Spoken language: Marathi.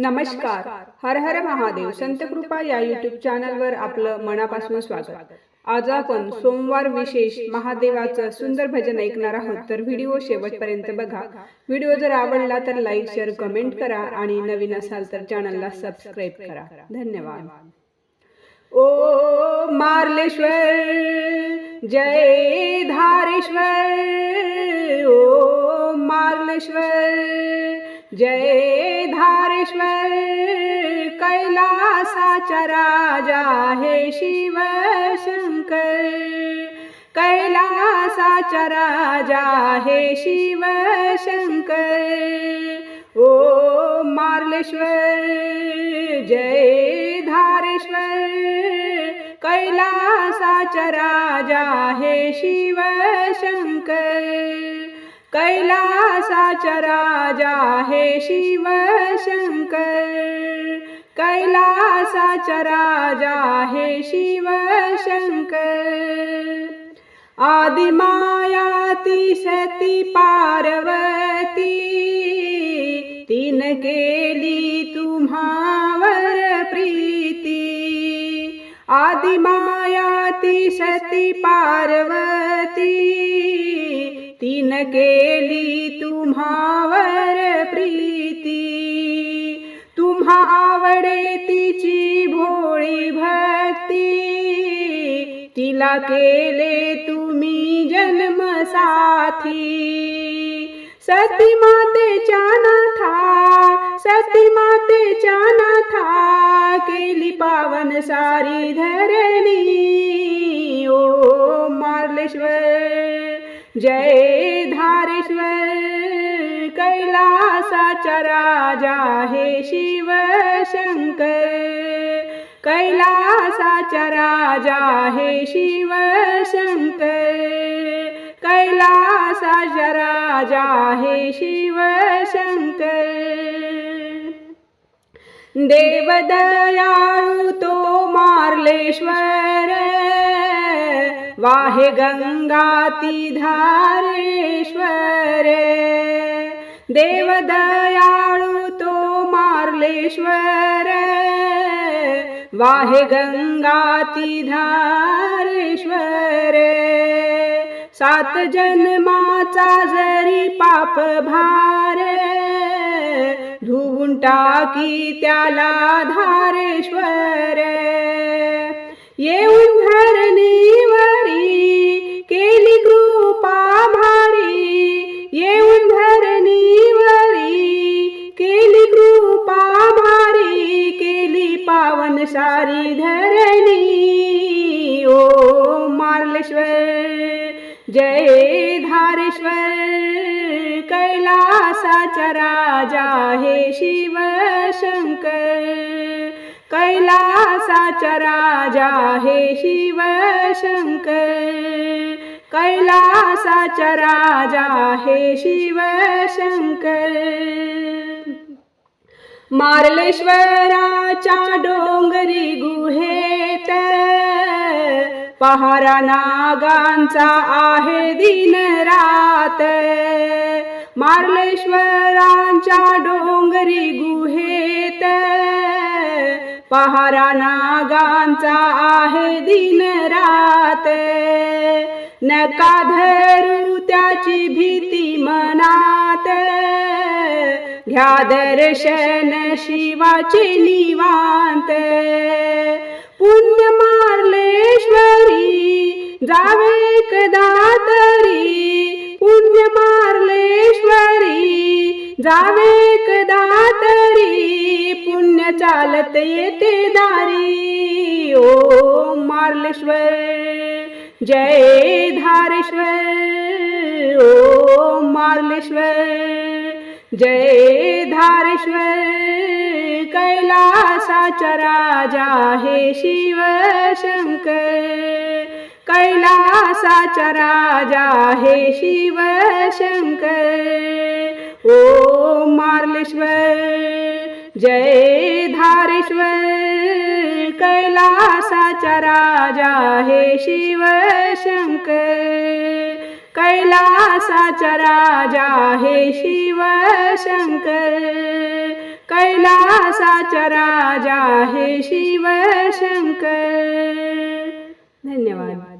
नमस्कार. हर हर महादेव. संत कृपा या युट्यूब चॅनलवर आपलं मनापासून स्वागत. आज आपण सोमवार विशेष महादेवाचं सुंदर भजन ऐकणार आहोत. तर व्हिडिओ शेवटपर्यंत बघा. व्हिडिओ जर आवडला तर लाईक शेअर कमेंट करा आणि नवीन असाल तर चॅनलला सबस्क्राईब करा. धन्यवाद. ओ मार्लेश्वर जय धारेश्वर. ओ मार्लेश्वर जय धारेश्वर कैलासाचा राजा हे शिव शंकर. कैलासाचा राजा हे शिव शंकर. ओ मार्लेश्वर जय धारेश्वर. कैलासाचा राजा हे शिव शंकर. कैलासाचा राजा हे शिव शंकर. कैलासाचा राजा हे शिव शंकर. आदिमाया सती पार्वती तीन केली तुम्हावर प्रीती. आदिमायाती सती पार्वती तीन केली तुम्हावर प्रीती. तुम्हा आवडे तिची भोळी भक्ती. तिला केले तुम्ही जन्मसाथी. सती मातेच्या नाथा सती मातेच्या नाथा केली पावन सारी धरणी. ओ मार्लेश्वर. जय धारेश्वर कैलासाचा राजा हे शिव शंकर. कैलासाचा राजा हे शिव शंकर. कैलासाचा राजा हे शिव शंकर. देवदयाळू तो मार्लेश्वर. वाहे गंगाती धारेश्वर देवदयाळू तो मार्लेश्वर वाहे गंगाती धारेश्वर सात जन्माचा जरी पाप भार धुवून टाकी त्याला धारेश्वर. येऊन धरणीवरी केली कृपा भारी. येऊन धरणीवरी केली कृपा भारी. केली पावन सारी धरणी. ओ मार्लेश्वर जय धारेश्वर कैलासाचा राजा हे शिव शंकर कैलासाचा राजा हे शिव शंकर। कैलासाचा राजा हे शिव शंकर। मार्लेश्वराच्या डोंगरी गुहेत पहारा नागांचा आहे दिन रात। मार्लेश्वरांच्या डोंगरी गुहेत पहारा नागांचा आहे दिन रात. नका धरू त्याची भीती मनात. घ्या दर्शन शिवाचे निवांत. पुण्य मार्लेश्वरी जावे कदा तरी. जावे कदा तरी पुण्य चालत येते दारी. ओ मार्लेश्वर जय धारेश्वर. ओ मार्लेश्वर जय धारेश्वर. कैलासाचा राजा हे शिव शंकर. कैलासाचा राजा हे शिव शंकर. ओ मार्लेश्वर जय धारेश्वर कैलासाचा राजा हे शिव शंकर. कैलासाचा राजा हे शिव शंकर. कैलासाचा राजा हे शिव शंकर. धन्यवाद.